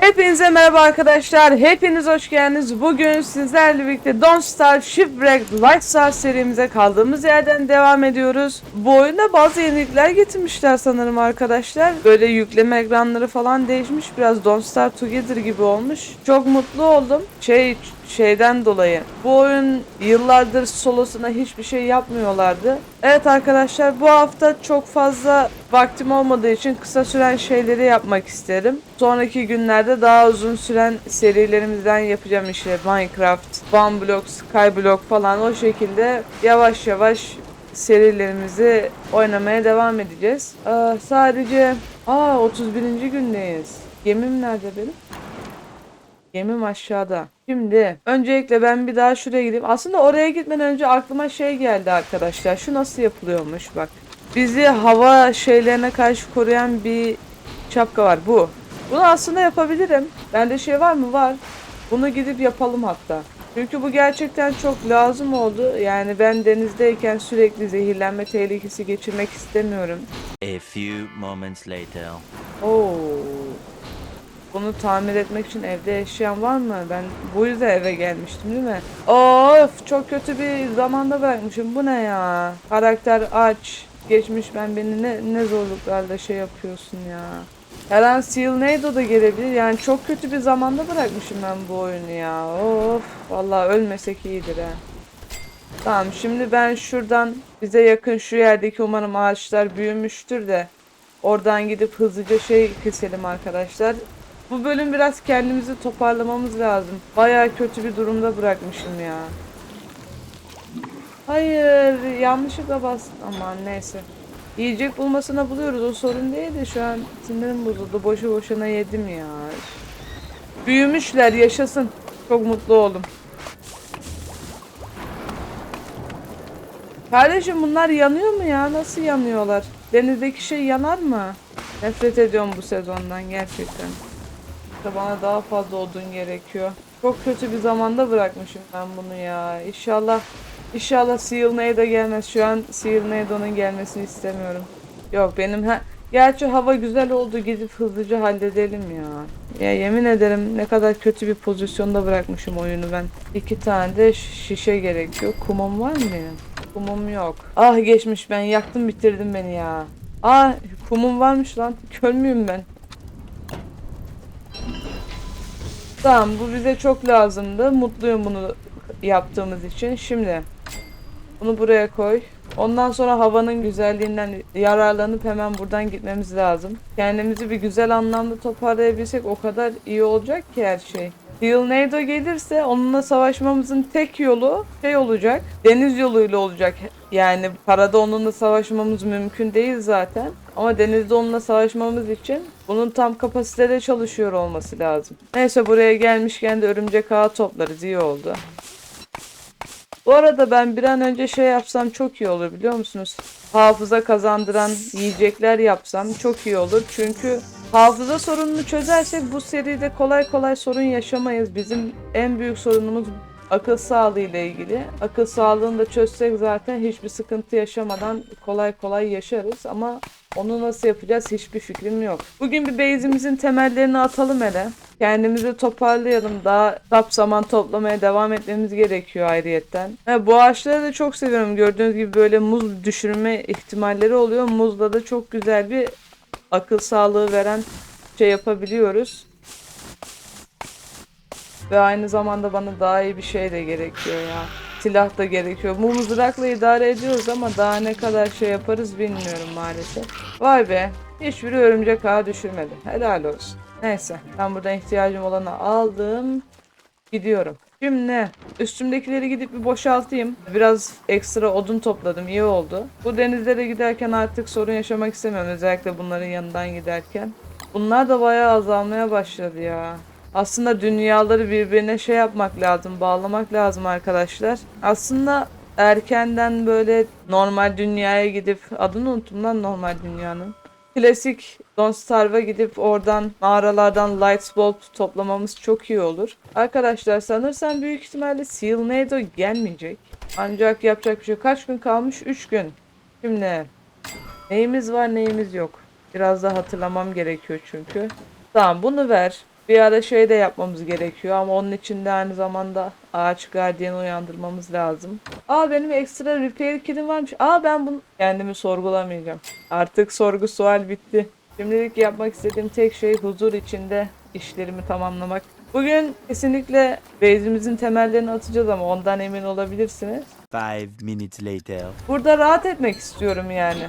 Hepinize merhaba arkadaşlar. Hepiniz hoş geldiniz. Bugün sizlerle birlikte Don't Starve Shipwrecked Lifestyle serimize kaldığımız yerden devam ediyoruz. Bu oyunda bazı yenilikler getirmişler sanırım arkadaşlar. Böyle yükleme ekranları falan değişmiş. Biraz Don't Starve Together gibi olmuş. Çok mutlu oldum. Şey şeyden dolayı. Bu oyun yıllardır solosuna hiçbir şey yapmıyorlardı. Evet arkadaşlar bu hafta çok fazla vaktim olmadığı için kısa süren şeyleri yapmak isterim. Sonraki günlerde daha uzun süren serilerimizden yapacağım işte Minecraft, One Skyblock falan o şekilde yavaş yavaş serilerimizi oynamaya devam edeceğiz. Aa, sadece aa 31. gündeyiz. Gemim nerede benim? Gemim aşağıda. Şimdi öncelikle ben bir daha şuraya gideyim. Aslında oraya gitmeden önce aklıma şey geldi arkadaşlar. Şu nasıl yapılıyormuş bak. Bizi hava şeylerine karşı koruyan bir şapka var bu. Bunu aslında yapabilirim. Bende şey var mı? Var. Bunu gidip yapalım hatta. Çünkü bu gerçekten çok lazım oldu. Yani ben denizdeyken sürekli zehirlenme tehlikesi geçirmek istemiyorum. A few moments later. Oo. Bunu tamir etmek için evde eşyan var mı? Ben bu yüzden eve gelmiştim değil mi? Of çok kötü bir zamanda bırakmışım. Bu ne ya? Karakter aç. Geçmiş ben beni ne, ne zorluklarla şey yapıyorsun ya. Her an Seal Nado da gelebilir. Yani çok kötü bir zamanda bırakmışım ben bu oyunu ya. Of. Vallahi ölmesek iyidir ha. Tamam şimdi ben şuradan bize yakın şu yerdeki umarım ağaçlar büyümüştür de oradan gidip hızlıca şey keselim arkadaşlar. Bu bölüm biraz kendimizi toparlamamız lazım. Bayağı kötü bir durumda bırakmışım ya. Hayır yanlışlıkla bastım. Aman neyse. Yiyecek bulmasına buluyoruz o sorun değil de şu an sinirim bozuldu. Boşu boşuna yedim ya. Büyümüşler yaşasın. Çok mutlu oldum. Kardeşim bunlar yanıyor mu ya? Nasıl yanıyorlar? Denizdeki şey yanar mı? Nefret ediyorum bu sezondan gerçekten. İşte bana daha fazla odun gerekiyor. Çok kötü bir zamanda bırakmışım ben bunu ya. İnşallah İnşallah Seal Nado gelmez. Şu an Seal Nado'nun gelmesini istemiyorum. Yok benim ha Gerçi hava güzel oldu gidip hızlıca halledelim ya. Ya yemin ederim ne kadar kötü bir pozisyonda bırakmışım oyunu ben. İki tane de şişe gerekiyor. Kumum var mı benim? Kumum yok. Ah geçmiş ben yaktım bitirdim beni ya. Ah kumum varmış lan. Kör müyüm ben? Tamam bu bize çok lazımdı. Mutluyum bunu yaptığımız için. Şimdi bunu buraya koy. Ondan sonra havanın güzelliğinden yararlanıp hemen buradan gitmemiz lazım. Kendimizi bir güzel anlamda toparlayabilsek o kadar iyi olacak ki her şey. Leonardo gelirse onunla savaşmamızın tek yolu şey olacak. Deniz yoluyla olacak. Yani karada onunla savaşmamız mümkün değil zaten. Ama denizde onunla savaşmamız için bunun tam kapasitede çalışıyor olması lazım. Neyse buraya gelmişken de örümcek ağı toplarız. iyi oldu. Bu arada ben bir an önce şey yapsam çok iyi olur biliyor musunuz? Hafıza kazandıran yiyecekler yapsam çok iyi olur. Çünkü hafıza sorununu çözersek bu seride kolay kolay sorun yaşamayız. Bizim en büyük sorunumuz akıl sağlığı ile ilgili. Akıl sağlığını da çözsek zaten hiçbir sıkıntı yaşamadan kolay kolay yaşarız ama onu nasıl yapacağız hiçbir fikrim yok. Bugün bir base'imizin temellerini atalım hele. Kendimizi toparlayalım. Daha tap zaman toplamaya devam etmemiz gerekiyor ayrıyetten. Ha, bu ağaçları da çok seviyorum. Gördüğünüz gibi böyle muz düşürme ihtimalleri oluyor. Muzla da çok güzel bir akıl sağlığı veren şey yapabiliyoruz. Ve aynı zamanda bana daha iyi bir şey de gerekiyor ya. Silah da gerekiyor. Bu mızrakla idare ediyoruz ama daha ne kadar şey yaparız bilmiyorum maalesef. Vay be. Hiçbiri örümcek ağı düşürmedi. Helal olsun. Neyse. Ben buradan ihtiyacım olanı aldım. Gidiyorum. Şimdi üstümdekileri gidip bir boşaltayım. Biraz ekstra odun topladım. iyi oldu. Bu denizlere giderken artık sorun yaşamak istemiyorum. Özellikle bunların yanından giderken. Bunlar da bayağı azalmaya başladı ya. Aslında dünyaları birbirine şey yapmak lazım, bağlamak lazım arkadaşlar. Aslında erkenden böyle normal dünyaya gidip adını unuttum lan normal dünyanın. Klasik Don't Starve'a gidip oradan mağaralardan Light Bulb toplamamız çok iyi olur. Arkadaşlar sanırsam büyük ihtimalle Seal Nado gelmeyecek. Ancak yapacak bir şey. Kaç gün kalmış? 3 gün. Şimdi neyimiz var neyimiz yok. Biraz da hatırlamam gerekiyor çünkü. Tamam bunu ver. Bir ara şey de yapmamız gerekiyor ama onun için de aynı zamanda ağaç gardiyanı uyandırmamız lazım. Aa benim ekstra repair kit'im varmış. Aa ben bunu kendimi sorgulamayacağım. Artık sorgu sual bitti. Şimdilik yapmak istediğim tek şey huzur içinde işlerimi tamamlamak. Bugün kesinlikle base'imizin temellerini atacağız ama ondan emin olabilirsiniz. Five minutes later. Burada rahat etmek istiyorum yani.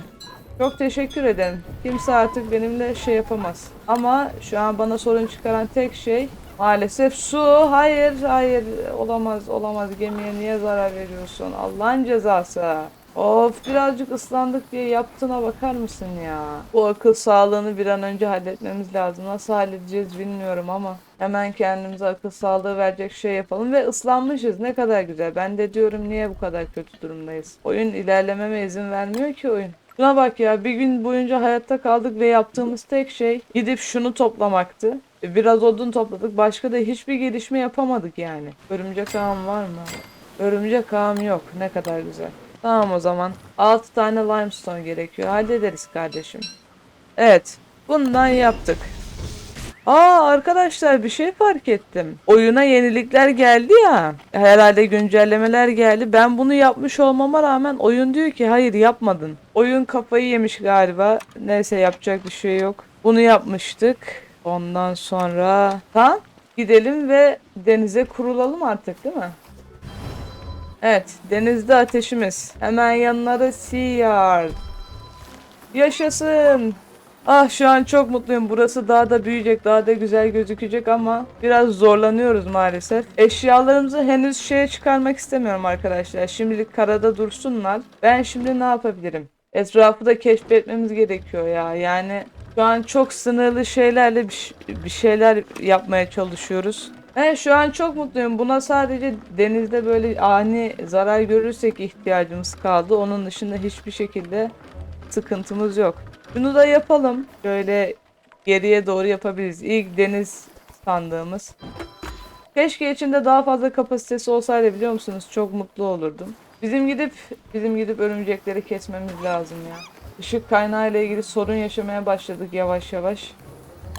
Çok teşekkür ederim. Kimse artık benimle şey yapamaz. Ama şu an bana sorun çıkaran tek şey maalesef su. Hayır, hayır. Olamaz, olamaz. Gemiye niye zarar veriyorsun? Allah'ın cezası. Of birazcık ıslandık diye yaptığına bakar mısın ya? Bu akıl sağlığını bir an önce halletmemiz lazım. Nasıl halledeceğiz bilmiyorum ama hemen kendimize akıl sağlığı verecek şey yapalım ve ıslanmışız. Ne kadar güzel. Ben de diyorum niye bu kadar kötü durumdayız? Oyun ilerlememe izin vermiyor ki oyun. Şuna bak ya bir gün boyunca hayatta kaldık ve yaptığımız tek şey gidip şunu toplamaktı. Biraz odun topladık. Başka da hiçbir gelişme yapamadık yani. Örümcek ağım var mı? Örümcek ağım yok. Ne kadar güzel. Tamam o zaman. 6 tane limestone gerekiyor. Hallederiz kardeşim. Evet. Bundan yaptık. Aa arkadaşlar bir şey fark ettim. Oyuna yenilikler geldi ya. Herhalde güncellemeler geldi. Ben bunu yapmış olmama rağmen oyun diyor ki hayır yapmadın. Oyun kafayı yemiş galiba. Neyse yapacak bir şey yok. Bunu yapmıştık. Ondan sonra tamam gidelim ve denize kurulalım artık değil mi? Evet denizde ateşimiz. Hemen yanlara sea yard. Yaşasın. Ah şu an çok mutluyum. Burası daha da büyüyecek, daha da güzel gözükecek ama biraz zorlanıyoruz maalesef. Eşyalarımızı henüz şeye çıkarmak istemiyorum arkadaşlar. Şimdilik karada dursunlar. Ben şimdi ne yapabilirim? Etrafı da keşfetmemiz gerekiyor ya. Yani şu an çok sınırlı şeylerle bir, şeyler yapmaya çalışıyoruz. Ben şu an çok mutluyum. Buna sadece denizde böyle ani zarar görürsek ihtiyacımız kaldı. Onun dışında hiçbir şekilde sıkıntımız yok. Bunu da yapalım. Şöyle geriye doğru yapabiliriz. İlk deniz sandığımız. Keşke içinde daha fazla kapasitesi olsaydı biliyor musunuz? Çok mutlu olurdum. Bizim gidip bizim gidip örümcekleri kesmemiz lazım ya. Işık kaynağı ile ilgili sorun yaşamaya başladık yavaş yavaş.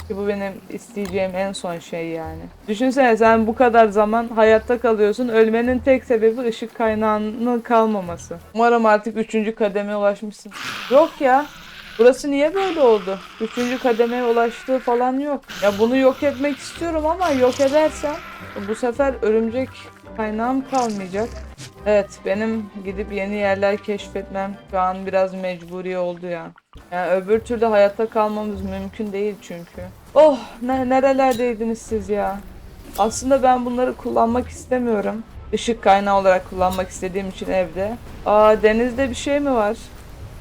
Ki bu benim isteyeceğim en son şey yani. Düşünsene sen bu kadar zaman hayatta kalıyorsun. Ölmenin tek sebebi ışık kaynağının kalmaması. Umarım artık üçüncü kademe ulaşmışsın. Yok ya. Burası niye böyle oldu? Üçüncü kademeye ulaştığı falan yok. Ya bunu yok etmek istiyorum ama yok edersem bu sefer örümcek kaynağım kalmayacak. Evet benim gidip yeni yerler keşfetmem şu an biraz mecburi oldu ya. Yani öbür türlü hayatta kalmamız mümkün değil çünkü. Oh ne, nerelerdeydiniz siz ya? Aslında ben bunları kullanmak istemiyorum. Işık kaynağı olarak kullanmak istediğim için evde. Aa denizde bir şey mi var?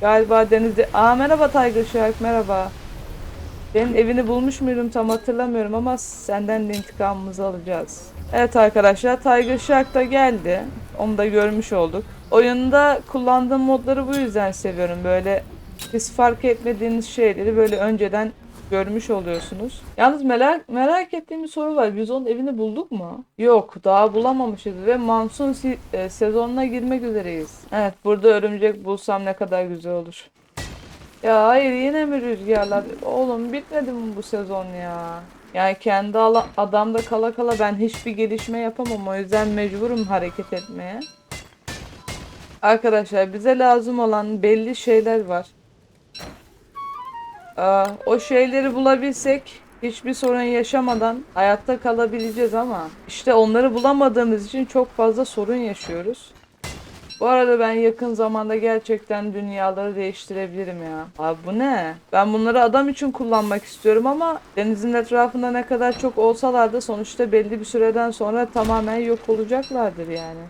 Galiba denizde... Aa merhaba Tiger Shark merhaba. Senin evini bulmuş muydum tam hatırlamıyorum ama senden de intikamımızı alacağız. Evet arkadaşlar Tiger Shark da geldi. Onu da görmüş olduk. Oyunda kullandığım modları bu yüzden seviyorum. Böyle siz fark etmediğiniz şeyleri böyle önceden görmüş oluyorsunuz. Yalnız merak merak ettiğim bir soru var. Biz onun evini bulduk mu? Yok, daha bulamamışız ve monsun si- e, sezonuna girmek üzereyiz. Evet, burada örümcek bulsam ne kadar güzel olur. Ya hayır yine mi rüzgarlar? Oğlum bitmedi mi bu sezon ya? Yani kendi adamda kala kala ben hiçbir gelişme yapamam. O yüzden mecburum hareket etmeye. Arkadaşlar bize lazım olan belli şeyler var. Aa, o şeyleri bulabilsek hiçbir sorun yaşamadan hayatta kalabileceğiz ama işte onları bulamadığımız için çok fazla sorun yaşıyoruz. Bu arada ben yakın zamanda gerçekten dünyaları değiştirebilirim ya. Abi bu ne? Ben bunları adam için kullanmak istiyorum ama denizin etrafında ne kadar çok olsalar da sonuçta belli bir süreden sonra tamamen yok olacaklardır yani.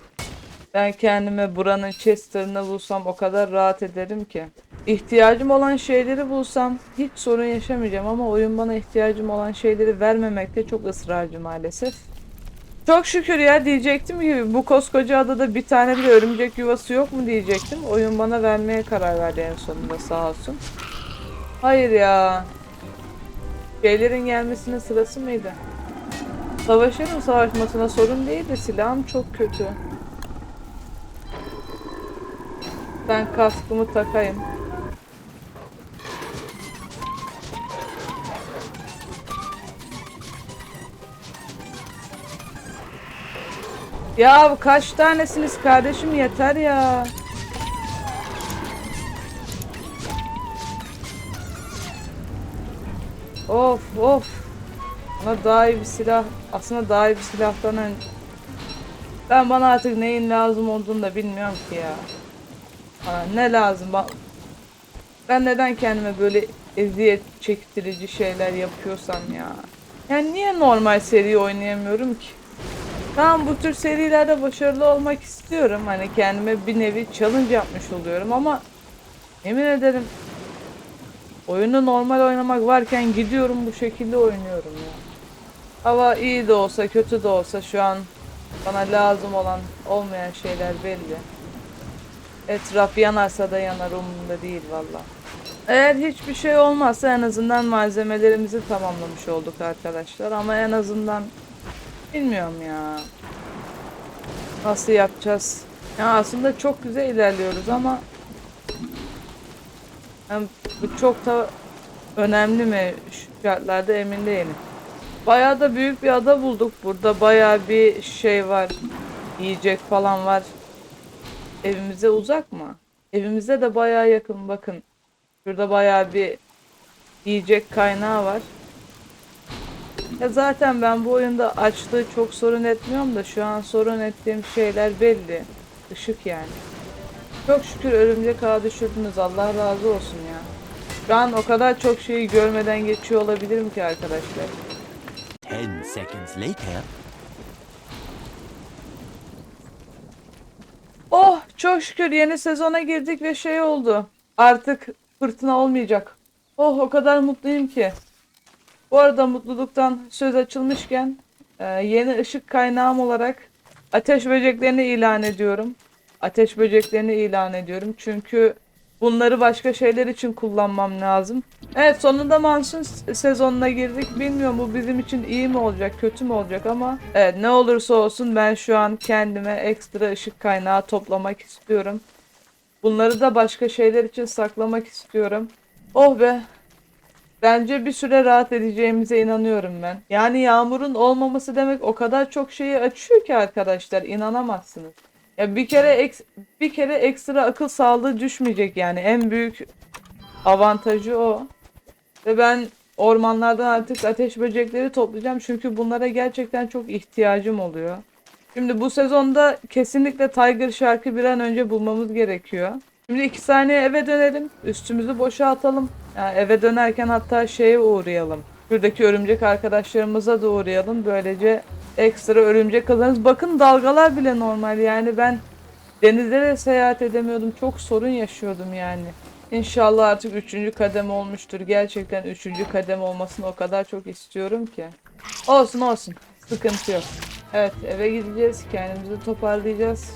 Ben kendime buranın Chester'ını bulsam o kadar rahat ederim ki. İhtiyacım olan şeyleri bulsam hiç sorun yaşamayacağım ama oyun bana ihtiyacım olan şeyleri vermemekte çok ısrarcı maalesef. Çok şükür ya diyecektim ki bu koskoca adada bir tane bile örümcek yuvası yok mu diyecektim. Oyun bana vermeye karar verdi en sonunda sağ olsun. Hayır ya. Şeylerin gelmesine sırası mıydı? Savaşırım savaşmasına sorun değil de silahım çok kötü. Ben kaskımı takayım. Ya kaç tanesiniz kardeşim yeter ya. Of of. Bana daha iyi bir silah. Aslında daha iyi bir silahtan önce. Ben bana artık neyin lazım olduğunu da bilmiyorum ki ya. Ne lazım? Ben neden kendime böyle eziyet çektirici şeyler yapıyorsam ya. Yani niye normal seri oynayamıyorum ki? Tamam bu tür serilerde başarılı olmak istiyorum. Hani kendime bir nevi challenge yapmış oluyorum ama yemin ederim oyunu normal oynamak varken gidiyorum bu şekilde oynuyorum ya. Hava iyi de olsa kötü de olsa şu an bana lazım olan olmayan şeyler belli. Etraf yanarsa da yanar umurumda değil valla. Eğer hiçbir şey olmazsa en azından malzemelerimizi tamamlamış olduk arkadaşlar ama en azından bilmiyorum ya. Nasıl yapacağız? Ya aslında çok güzel ilerliyoruz ama hem bu çok da önemli mi şu şartlarda emin değilim. Bayağı da büyük bir ada bulduk burada. Bayağı bir şey var. Yiyecek falan var. Evimize uzak mı? Evimize de bayağı yakın bakın. Şurada bayağı bir yiyecek kaynağı var. Ya zaten ben bu oyunda açlığı çok sorun etmiyorum da şu an sorun ettiğim şeyler belli. Işık yani. Çok şükür örümcek ağı düşürdünüz. Allah razı olsun ya. Şu an o kadar çok şeyi görmeden geçiyor olabilirim ki arkadaşlar. 10 seconds later. Oh çok şükür yeni sezona girdik ve şey oldu. Artık fırtına olmayacak. Oh o kadar mutluyum ki. Bu arada mutluluktan söz açılmışken e, yeni ışık kaynağım olarak ateş böceklerini ilan ediyorum. Ateş böceklerini ilan ediyorum. Çünkü bunları başka şeyler için kullanmam lazım. Evet sonunda Mansun s- sezonuna girdik. Bilmiyorum bu bizim için iyi mi olacak, kötü mü olacak ama evet ne olursa olsun ben şu an kendime ekstra ışık kaynağı toplamak istiyorum. Bunları da başka şeyler için saklamak istiyorum. Oh be. Bence bir süre rahat edeceğimize inanıyorum ben. Yani yağmurun olmaması demek o kadar çok şeyi açıyor ki arkadaşlar inanamazsınız. Ya bir kere eks- bir kere ekstra akıl sağlığı düşmeyecek yani en büyük avantajı o. Ve ben ormanlardan artık ateş böcekleri toplayacağım çünkü bunlara gerçekten çok ihtiyacım oluyor. Şimdi bu sezonda kesinlikle Tiger Shark'ı bir an önce bulmamız gerekiyor. Şimdi iki saniye eve dönelim. Üstümüzü boşaltalım. Yani eve dönerken hatta şeye uğrayalım. Şuradaki örümcek arkadaşlarımıza da uğrayalım. Böylece ekstra örümcek alırız. Bakın dalgalar bile normal. Yani ben denizde de seyahat edemiyordum. Çok sorun yaşıyordum yani. İnşallah artık üçüncü kadem olmuştur. Gerçekten üçüncü kadem olmasını o kadar çok istiyorum ki. Olsun olsun. Sıkıntı yok. Evet eve gideceğiz. Kendimizi toparlayacağız.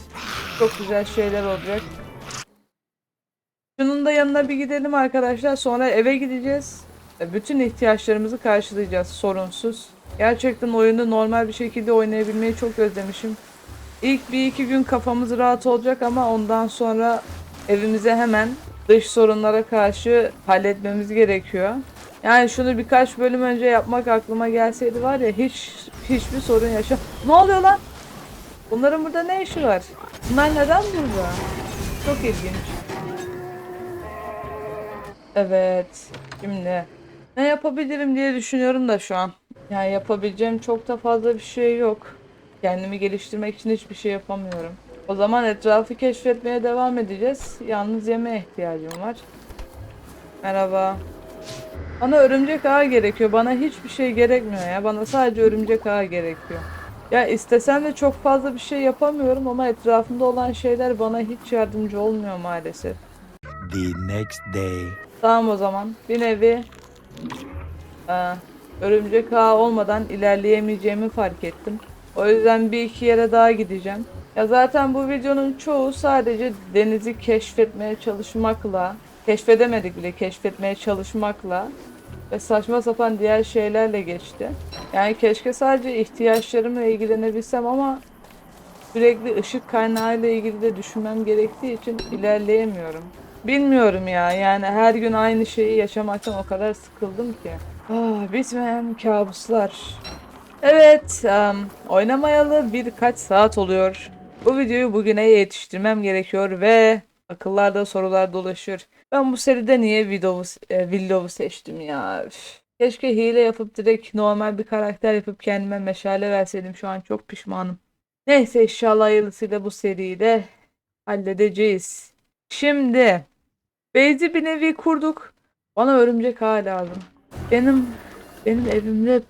Çok güzel şeyler olacak. Şunun da yanına bir gidelim arkadaşlar. Sonra eve gideceğiz. E, Bütün ihtiyaçlarımızı karşılayacağız sorunsuz. Gerçekten oyunu normal bir şekilde oynayabilmeyi çok özlemişim. İlk bir iki gün kafamız rahat olacak ama ondan sonra evimize hemen dış sorunlara karşı halletmemiz gerekiyor. Yani şunu birkaç bölüm önce yapmak aklıma gelseydi var ya hiç hiçbir sorun yaşam. Ne oluyor lan? Bunların burada ne işi var? Bunlar neden burada? Çok ilginç. Evet. Şimdi ne yapabilirim diye düşünüyorum da şu an. Yani yapabileceğim çok da fazla bir şey yok. Kendimi geliştirmek için hiçbir şey yapamıyorum. O zaman etrafı keşfetmeye devam edeceğiz. Yalnız yemeğe ihtiyacım var. Merhaba. Bana örümcek ağı gerekiyor. Bana hiçbir şey gerekmiyor ya. Bana sadece örümcek ağı gerekiyor. Ya istesem de çok fazla bir şey yapamıyorum ama etrafımda olan şeyler bana hiç yardımcı olmuyor maalesef. The next day. Tamam o zaman. Bir nevi e, örümcek ağı olmadan ilerleyemeyeceğimi fark ettim. O yüzden bir iki yere daha gideceğim. Ya zaten bu videonun çoğu sadece denizi keşfetmeye çalışmakla, keşfedemedik bile keşfetmeye çalışmakla ve saçma sapan diğer şeylerle geçti. Yani keşke sadece ihtiyaçlarımla ilgilenebilsem ama sürekli ışık kaynağıyla ilgili de düşünmem gerektiği için ilerleyemiyorum. Bilmiyorum ya yani her gün aynı şeyi yaşamaktan o kadar sıkıldım ki. Ah, bitmeyen kabuslar. Evet, em, oynamayalı birkaç saat oluyor. Bu videoyu bugüne yetiştirmem gerekiyor ve akıllarda sorular dolaşıyor. Ben bu seride niye Willow'u e, Willow'u seçtim ya? Üf. Keşke hile yapıp direkt normal bir karakter yapıp kendime meşale verseydim. Şu an çok pişmanım. Neyse inşallah hayırlısıyla bu seriyi de halledeceğiz. Şimdi Base'i bir nevi kurduk. Bana örümcek ağ lazım. Benim benim evimde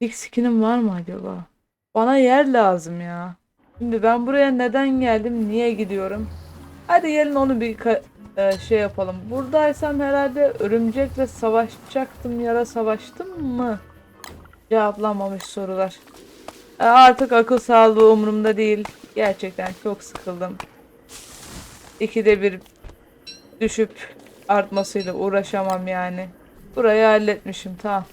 Big skin'im var mı acaba? Bana yer lazım ya. Şimdi ben buraya neden geldim? Niye gidiyorum? Hadi gelin onu bir e, şey yapalım. Buradaysam herhalde örümcekle savaşacaktım ya da savaştım mı? Cevaplanmamış sorular. E, artık akıl sağlığı umurumda değil. Gerçekten çok sıkıldım. İkide bir düşüp artmasıyla uğraşamam yani. Burayı halletmişim tamam.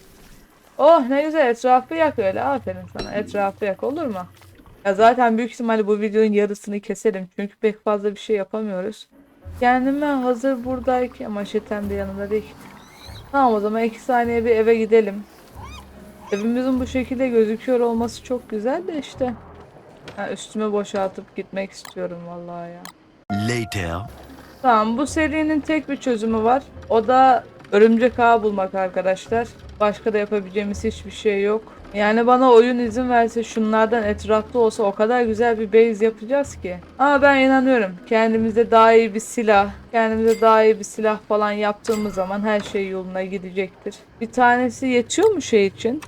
Oh ne güzel etrafı yak öyle. Aferin sana. Etrafı yak olur mu? Ya zaten büyük ihtimalle bu videonun yarısını keserim. Çünkü pek fazla bir şey yapamıyoruz. Kendime hazır buradayken maşetem de yanında değil. Tamam o zaman iki saniye bir eve gidelim. Evimizin bu şekilde gözüküyor olması çok güzel de işte. Ha, üstüme boşaltıp gitmek istiyorum vallahi ya. Later. Tamam bu serinin tek bir çözümü var. O da örümcek ağ bulmak arkadaşlar. Başka da yapabileceğimiz hiçbir şey yok. Yani bana oyun izin verse şunlardan etrafta olsa o kadar güzel bir base yapacağız ki. Ama ben inanıyorum. Kendimize daha iyi bir silah, kendimize daha iyi bir silah falan yaptığımız zaman her şey yoluna gidecektir. Bir tanesi yetiyor mu şey için?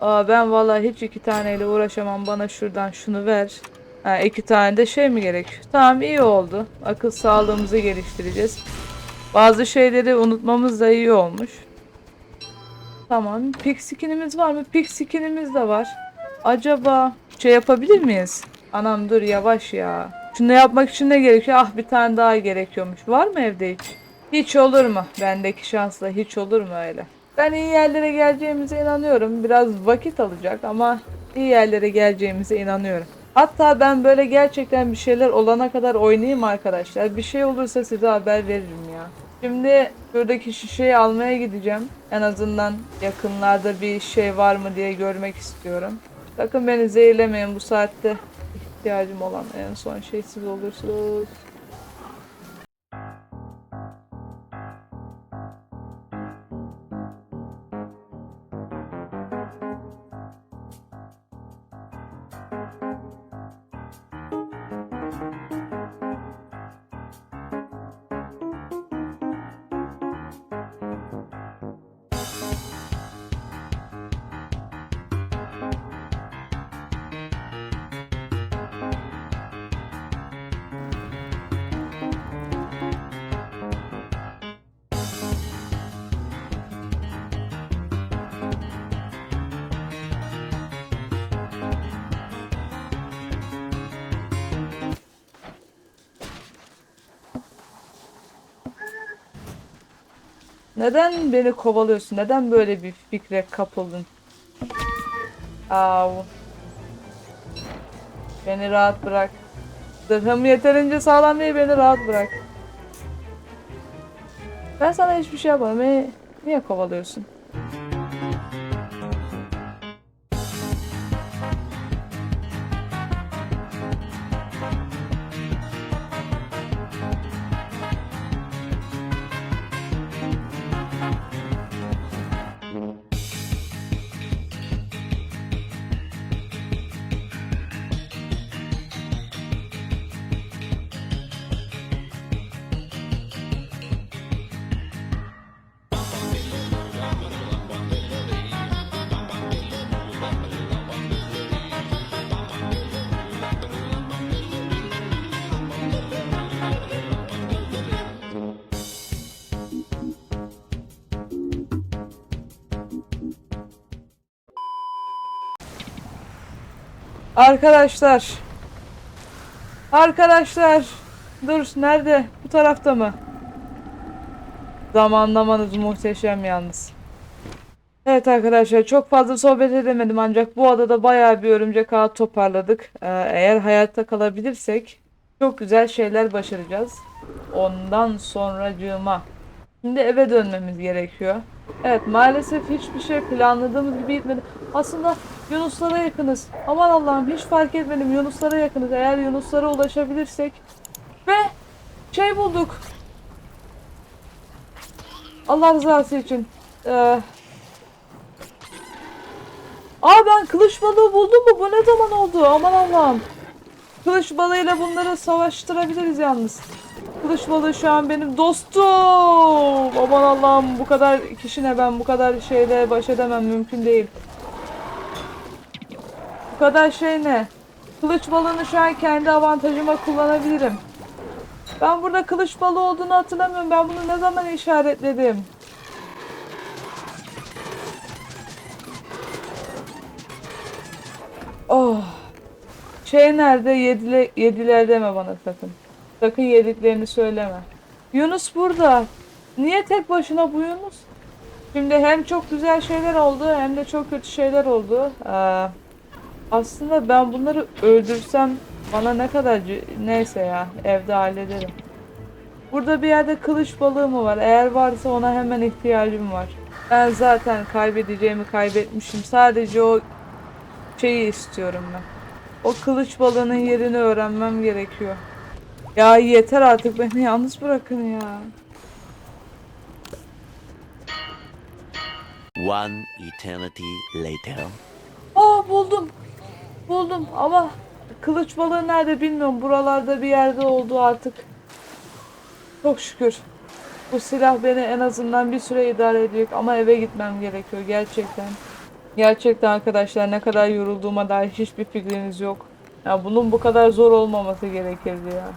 Aa ben vallahi hiç iki taneyle uğraşamam. Bana şuradan şunu ver. Ha, iki tane de şey mi gerek? Tamam iyi oldu. Akıl sağlığımızı geliştireceğiz. Bazı şeyleri unutmamız da iyi olmuş. Tamam. Pig skinimiz var mı? Pig skinimiz de var. Acaba şey yapabilir miyiz? Anam dur yavaş ya. Şunu yapmak için ne gerekiyor? Ah bir tane daha gerekiyormuş. Var mı evde hiç? Hiç olur mu? Bendeki şansla hiç olur mu öyle? Ben iyi yerlere geleceğimize inanıyorum. Biraz vakit alacak ama iyi yerlere geleceğimize inanıyorum. Hatta ben böyle gerçekten bir şeyler olana kadar oynayayım arkadaşlar. Bir şey olursa size haber veririm. Şimdi şuradaki şişeyi almaya gideceğim. En azından yakınlarda bir şey var mı diye görmek istiyorum. Sakın beni zehirlemeyin bu saatte. ihtiyacım olan en son şey siz olursunuz. Neden beni kovalıyorsun? Neden böyle bir fikre kapıldın? Au. Beni rahat bırak. Zırhım yeterince sağlam değil beni rahat bırak. Ben sana hiçbir şey yapmadım. Beni niye kovalıyorsun? Arkadaşlar. Arkadaşlar. Dur nerede? Bu tarafta mı? Zamanlamanız muhteşem yalnız. Evet arkadaşlar çok fazla sohbet edemedim ancak bu adada bayağı bir örümcek ağı toparladık. Ee, eğer hayatta kalabilirsek çok güzel şeyler başaracağız. Ondan sonracığıma Şimdi eve dönmemiz gerekiyor. Evet maalesef hiçbir şey planladığımız gibi gitmedi. Aslında Yunuslara yakınız. Aman Allah'ım hiç fark etmedim Yunuslara yakınız. Eğer Yunuslara ulaşabilirsek. Ve şey bulduk. Allah rızası için. Ee... Aa ben kılıç balığı buldum mu? Bu ne zaman oldu? Aman Allah'ım. Kılıç balığıyla bunları savaştırabiliriz yalnız. Kılıç balığı şu an benim dostum. Aman Allah'ım bu kadar kişine ben bu kadar şeyle baş edemem mümkün değil. Bu kadar şey ne? Kılıç balığını şu an kendi avantajıma kullanabilirim. Ben burada kılıç balığı olduğunu hatırlamıyorum. Ben bunu ne zaman işaretledim? Oh. Şey nerede? Yedile, yediler deme bana sakın. Sakın yediklerini söyleme. Yunus burada. Niye tek başına bu Yunus? Şimdi hem çok güzel şeyler oldu hem de çok kötü şeyler oldu. Ee, aslında ben bunları öldürsem bana ne kadar neyse ya evde hallederim. Burada bir yerde kılıç balığı mı var? Eğer varsa ona hemen ihtiyacım var. Ben zaten kaybedeceğimi kaybetmişim. Sadece o şeyi istiyorum ben. O kılıç balığının yerini öğrenmem gerekiyor. Ya yeter artık beni yalnız bırakın ya. One eternity later. Aa buldum. Buldum ama kılıç balığı nerede bilmiyorum. Buralarda bir yerde oldu artık. Çok şükür. Bu silah beni en azından bir süre idare edecek ama eve gitmem gerekiyor gerçekten. Gerçekten arkadaşlar ne kadar yorulduğuma dair hiçbir fikriniz yok. Ya bunun bu kadar zor olmaması gerekirdi ya.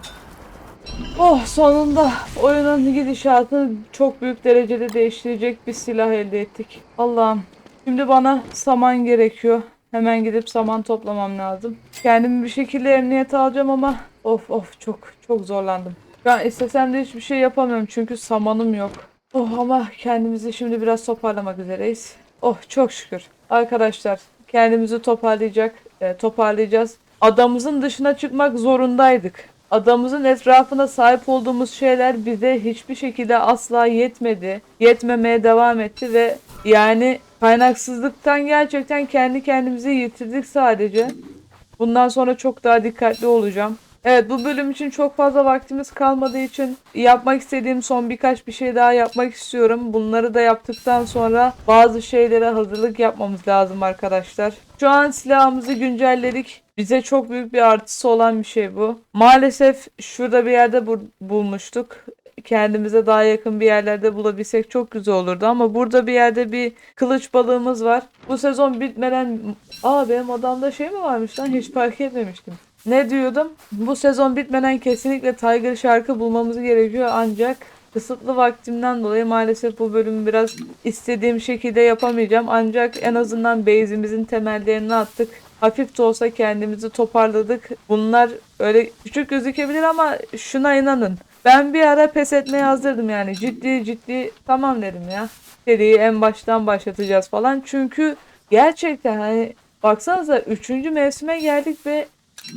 Oh sonunda oyunun gidişatını çok büyük derecede değiştirecek bir silah elde ettik. Allah'ım. Şimdi bana saman gerekiyor. Hemen gidip saman toplamam lazım. Kendimi bir şekilde emniyete alacağım ama of of çok çok zorlandım. Ben istesem de hiçbir şey yapamıyorum çünkü samanım yok. Oh ama kendimizi şimdi biraz toparlamak üzereyiz. Oh çok şükür. Arkadaşlar kendimizi toparlayacak, e, toparlayacağız. Adamızın dışına çıkmak zorundaydık. Adamızın etrafına sahip olduğumuz şeyler bize hiçbir şekilde asla yetmedi. Yetmemeye devam etti ve yani kaynaksızlıktan gerçekten kendi kendimizi yitirdik sadece. Bundan sonra çok daha dikkatli olacağım. Evet bu bölüm için çok fazla vaktimiz kalmadığı için yapmak istediğim son birkaç bir şey daha yapmak istiyorum. Bunları da yaptıktan sonra bazı şeylere hazırlık yapmamız lazım arkadaşlar. Şu an silahımızı güncelledik. Bize çok büyük bir artısı olan bir şey bu. Maalesef şurada bir yerde bu- bulmuştuk. Kendimize daha yakın bir yerlerde bulabilsek çok güzel olurdu ama burada bir yerde bir kılıç balığımız var. Bu sezon bitmeden... Aa benim adamda şey mi varmış lan hiç fark etmemiştim. Ne diyordum? Bu sezon bitmeden kesinlikle Tiger şarkı bulmamız gerekiyor ancak kısıtlı vaktimden dolayı maalesef bu bölümü biraz istediğim şekilde yapamayacağım. Ancak en azından base'imizin temellerini attık. Hafif de olsa kendimizi toparladık. Bunlar öyle küçük gözükebilir ama şuna inanın. Ben bir ara pes etmeye hazırdım yani. Ciddi ciddi tamam dedim ya. Seriyi en baştan başlatacağız falan. Çünkü gerçekten hani baksanıza 3. mevsime geldik ve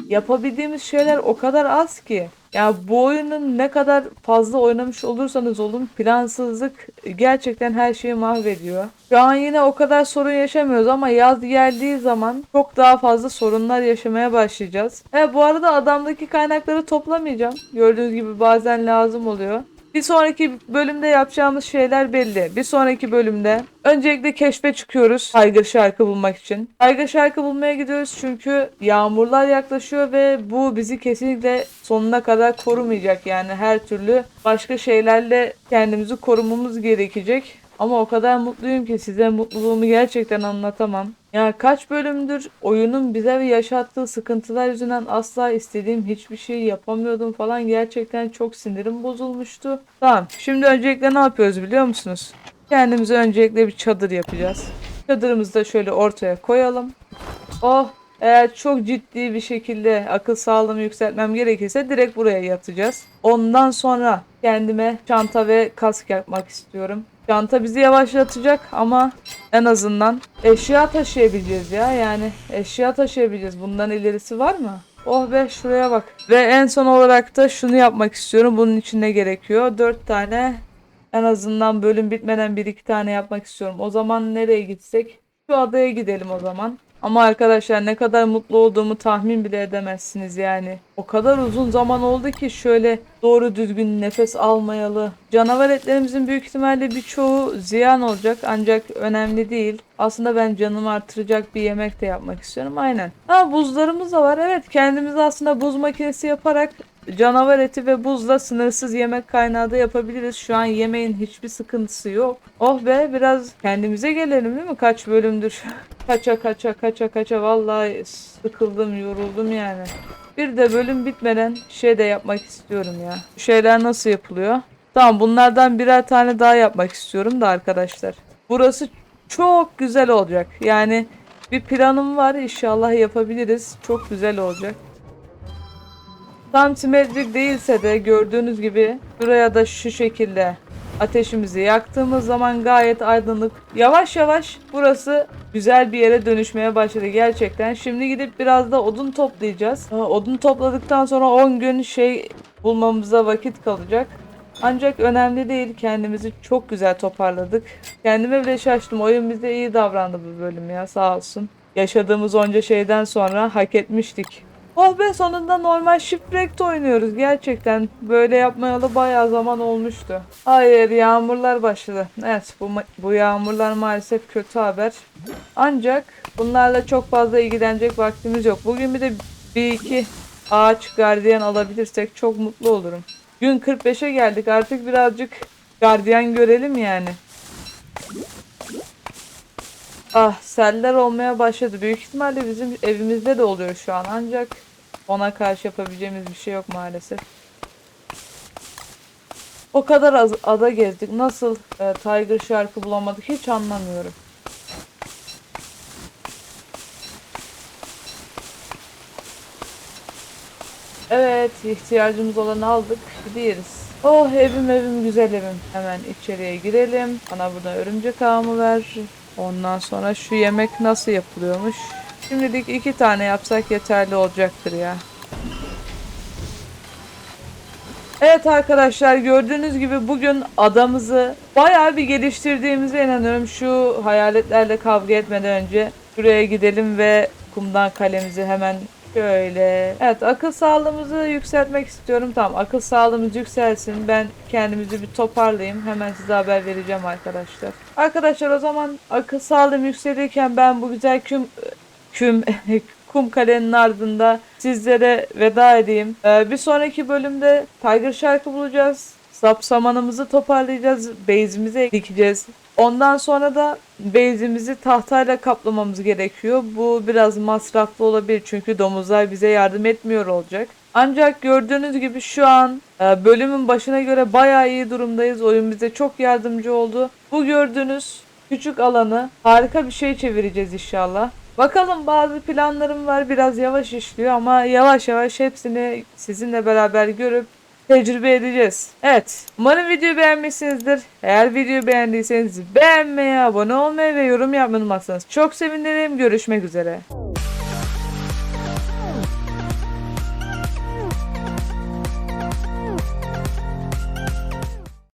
yapabildiğimiz şeyler o kadar az ki. Ya bu oyunun ne kadar fazla oynamış olursanız olun plansızlık gerçekten her şeyi mahvediyor. Şu an yine o kadar sorun yaşamıyoruz ama yaz geldiği zaman çok daha fazla sorunlar yaşamaya başlayacağız. He bu arada adamdaki kaynakları toplamayacağım. Gördüğünüz gibi bazen lazım oluyor. Bir sonraki bölümde yapacağımız şeyler belli. Bir sonraki bölümde öncelikle keşfe çıkıyoruz Tiger şarkı bulmak için. Tiger şarkı bulmaya gidiyoruz çünkü yağmurlar yaklaşıyor ve bu bizi kesinlikle sonuna kadar korumayacak. Yani her türlü başka şeylerle kendimizi korumamız gerekecek. Ama o kadar mutluyum ki size mutluluğumu gerçekten anlatamam. Ya kaç bölümdür oyunun bize yaşattığı sıkıntılar yüzünden asla istediğim hiçbir şey yapamıyordum falan. Gerçekten çok sinirim bozulmuştu. Tamam şimdi öncelikle ne yapıyoruz biliyor musunuz? Kendimize öncelikle bir çadır yapacağız. Çadırımızı da şöyle ortaya koyalım. Oh eğer çok ciddi bir şekilde akıl sağlığımı yükseltmem gerekirse direkt buraya yatacağız. Ondan sonra kendime çanta ve kask yapmak istiyorum. Çanta bizi yavaşlatacak ama en azından eşya taşıyabileceğiz ya. Yani eşya taşıyabileceğiz. Bundan ilerisi var mı? Oh be şuraya bak. Ve en son olarak da şunu yapmak istiyorum. Bunun için ne gerekiyor? 4 tane En azından bölüm bitmeden bir iki tane yapmak istiyorum. O zaman nereye gitsek? Şu adaya gidelim o zaman. Ama arkadaşlar ne kadar mutlu olduğumu tahmin bile edemezsiniz yani. O kadar uzun zaman oldu ki şöyle doğru düzgün nefes almayalı. Canavar etlerimizin büyük ihtimalle birçoğu ziyan olacak ancak önemli değil. Aslında ben canımı artıracak bir yemek de yapmak istiyorum. Aynen. Ha buzlarımız da var. Evet kendimiz aslında buz makinesi yaparak canavar eti ve buzla sınırsız yemek kaynağı da yapabiliriz. Şu an yemeğin hiçbir sıkıntısı yok. Oh be biraz kendimize gelelim değil mi? Kaç bölümdür kaça kaça kaça kaça vallahi sıkıldım yoruldum yani. Bir de bölüm bitmeden şey de yapmak istiyorum ya. Şeyler nasıl yapılıyor? Tamam bunlardan birer tane daha yapmak istiyorum da arkadaşlar. Burası çok güzel olacak. Yani bir planım var inşallah yapabiliriz. Çok güzel olacak. Tam simetrik değilse de gördüğünüz gibi buraya da şu şekilde ateşimizi yaktığımız zaman gayet aydınlık. Yavaş yavaş burası güzel bir yere dönüşmeye başladı gerçekten. Şimdi gidip biraz da odun toplayacağız. Odun topladıktan sonra 10 gün şey bulmamıza vakit kalacak. Ancak önemli değil. Kendimizi çok güzel toparladık. Kendime bile şaştım. Oyun bize iyi davrandı bu bölüm ya sağ olsun. Yaşadığımız onca şeyden sonra hak etmiştik. Oh be sonunda normal shipwrecked oynuyoruz gerçekten. Böyle yapmayalı bayağı zaman olmuştu. Hayır yağmurlar başladı. Evet bu, bu yağmurlar maalesef kötü haber. Ancak bunlarla çok fazla ilgilenecek vaktimiz yok. Bugün bir de bir iki ağaç gardiyan alabilirsek çok mutlu olurum. Gün 45'e geldik artık birazcık gardiyan görelim yani. Ah seller olmaya başladı. Büyük ihtimalle bizim evimizde de oluyor şu an. Ancak ona karşı yapabileceğimiz bir şey yok maalesef. O kadar az ada gezdik. Nasıl e, Tiger şarkı bulamadık hiç anlamıyorum. Evet ihtiyacımız olanı aldık. Gidiyoruz. Oh evim evim güzel evim. Hemen içeriye girelim. Bana burada örümcek ağımı ver. Ondan sonra şu yemek nasıl yapılıyormuş? Şimdilik iki tane yapsak yeterli olacaktır ya. Evet arkadaşlar gördüğünüz gibi bugün adamızı bayağı bir geliştirdiğimize inanıyorum. Şu hayaletlerle kavga etmeden önce şuraya gidelim ve kumdan kalemizi hemen şöyle. Evet akıl sağlığımızı yükseltmek istiyorum. Tamam akıl sağlığımız yükselsin. Ben kendimizi bir toparlayayım. Hemen size haber vereceğim arkadaşlar. Arkadaşlar o zaman akıl sağlığım yükselirken ben bu güzel küm küm kum kalenin ardında sizlere veda edeyim. Ee, bir sonraki bölümde Tiger Shark'ı bulacağız. Sapsamanımızı toparlayacağız. Base'imize dikeceğiz. Ondan sonra da base'imizi tahtayla kaplamamız gerekiyor. Bu biraz masraflı olabilir çünkü domuzlar bize yardım etmiyor olacak. Ancak gördüğünüz gibi şu an e, bölümün başına göre bayağı iyi durumdayız. Oyun bize çok yardımcı oldu. Bu gördüğünüz küçük alanı harika bir şey çevireceğiz inşallah. Bakalım bazı planlarım var biraz yavaş işliyor ama yavaş yavaş hepsini sizinle beraber görüp tecrübe edeceğiz. Evet umarım videoyu beğenmişsinizdir. Eğer videoyu beğendiyseniz beğenmeyi, abone olmayı ve yorum yapmayı unutmazsanız çok sevinirim. Görüşmek üzere.